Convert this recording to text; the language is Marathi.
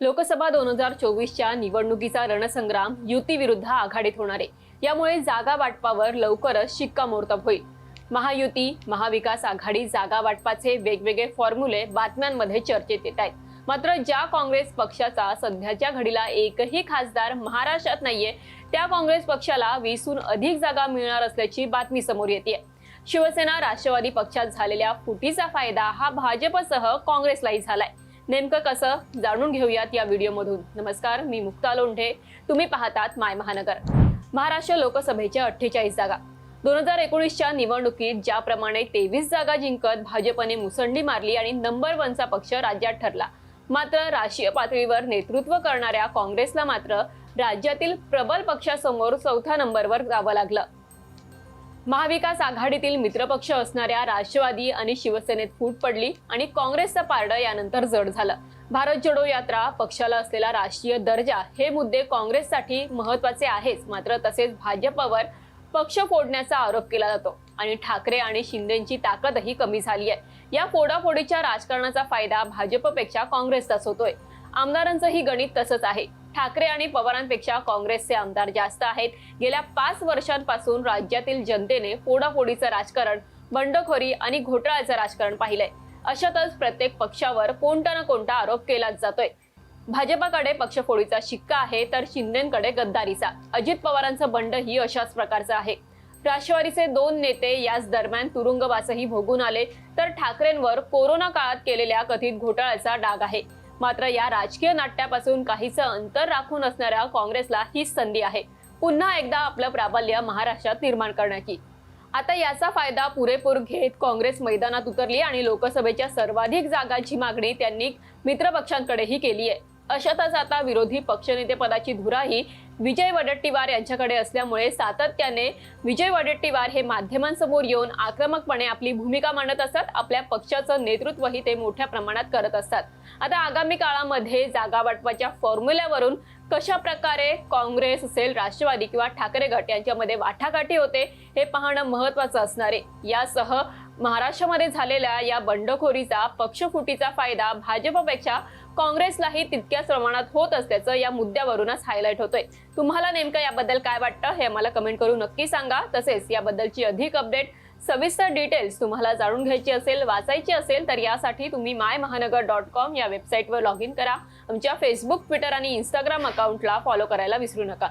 लोकसभा दोन हजार चोवीसच्या निवडणुकीचा रणसंग्राम युतीविरुद्ध आघाडीत होणार आहे. यामुळे जागा वाटपावर लवकरच शिक्कामोर्तब होईल. महायुती महाविकास आघाडी जागा वाटपाचे वेगवेगळे फॉर्म्युले बातम्यांमध्ये चर्चेत येत आहेत. मात्र ज्या काँग्रेस पक्षाचा सध्याच्या घडीला एकही खासदार महाराष्ट्रात नाहीये त्या काँग्रेस पक्षाला वीसहून अधिक जागा मिळणार असल्याची बातमी समोर येते शिवसेना राष्ट्रवादी पक्षात झालेल्या फुटीचा फायदा हा भाजपसह काँग्रेसलाही झालाय. नेमकं कसं जाणून घेऊयात या व्हिडिओमधून. नमस्कार मी मुक्ता लोंढे. तुम्ही पाहतात माय महानगर. महाराष्ट्र लोकसभेच्या अठ्ठेचाळीस जागा. दोन हजार एकोणीसच्या निवडणुकीत ज्याप्रमाणे तेवीस जागा जिंकत भाजपने मुसंडी मारली आणि नंबर वनचा पक्ष राज्यात ठरला. मात्र राष्ट्रीय पातळीवर नेतृत्व करणाऱ्या काँग्रेसला मात्र राज्यातील प्रबल पक्षासमोर चौथ्या नंबरवर जावं लागलं. महाविकास आघाडीतील मित्रपक्ष असणाऱ्या राष्ट्रवादी आणि शिवसेनेत फूट पडली आणि काँग्रेसचं पारडं यानंतर जड झालं. भारत जोडो यात्रा पक्षाला असलेला राष्ट्रीय दर्जा हे मुद्दे काँग्रेससाठी महत्त्वाचे आहेच मात्र तसेच भाजपवर पक्ष फोडण्याचा आरोप केला जातो आणि ठाकरे आणि शिंदेची ताकदही कमी झाली आहे या फोडाफोडीच्या राजकारणाचा फायदा भाजपपेक्षा काँग्रेसचाच होतोय. आमदारांचंही गणित तसंच आहे. ठाकरे आणि पवारांपेक्षा काँग्रेसचे आमदार जास्त आहेत. गेल्या पाच वर्षांपासून राज्यातील जनतेने फोडाफोडीचं राजकारण बंडखोरी आणि घोटाळ्याचं राजकारण पाहिलंय. अशातच प्रत्येक पक्षावर कोणता ना कोणता आरोप केलाच जातोय. भाजपाकडे पक्षफोडीचा शिक्का आहे तर शिंदेकडे गद्दारीचा. अजित पवारांचं बंड ही अशाच प्रकारचं आहे. राष्ट्रवादीचे दोन नेते याच दरम्यान तुरुंगवासही भोगून आले तर ठाकरेंवर कोरोना काळात केलेल्या कथित घोटाळ्याचा डाग आहे. मात्र या राजकीय नाट्यापासून काहीचं अंतर राखून असणाऱ्या काँग्रेसला हीच संधी आहे. पुन्हा एकदा आपलं प्राबल्य महाराष्ट्रात निर्माण करण्याची. आता याचा फायदा पुरेपूर घेत काँग्रेस मैदानात उतरली आणि लोकसभेच्या सर्वाधिक जागांची मागणी त्यांनी मित्रपक्षांकडेही केली आहे अशातच आता विरोधी पक्षनेते पदाची धुराही विजय वडट्टीवार यांच्याकडे असल्यामुळे सातत्याने विजय वडट्टीवार हे माध्यमांसमोर येऊन आक्रमकपणे आपली भूमिका मांडत असतात आपल्या पक्षाचं नेतृत्वही ते मोठ्या प्रमाणात करत असतात. आता आगामी काळामध्ये जागा वाटपाच्या फॉर्म्युल्यावरून कशा प्रकारे काँग्रेस असेल राष्ट्रवादी किंवा ठाकरे गट यांच्यामध्ये वाटाघाटी होते हे पाहणं महत्वाचं असणार आहे. यासह महाराष्ट्रामध्ये झालेल्या या बंडखोरीचा पक्षफुटीचा फायदा भाजपपेक्षा काँग्रेसलाही तितक्याच प्रमाणात होत असल्याचं या मुद्द्यावरूनच हायलाईट होतोय. तुम्हाला नेमकं याबद्दल काय वाटतं हे मला कमेंट करून नक्की सांगा. तसेच याबद्दलची अधिक अपडेट सविस्तर डिटेल्स तुम्हाला जाणून घ्यायची असेल वाचायची असेल तर यासाठी तुम्ही माय महानगर डॉट कॉम या वेबसाईटवर लॉग इन करा. आमच्या फेसबुक ट्विटर आणि इंस्टाग्राम अकाउंटला फॉलो करायला विसरू नका.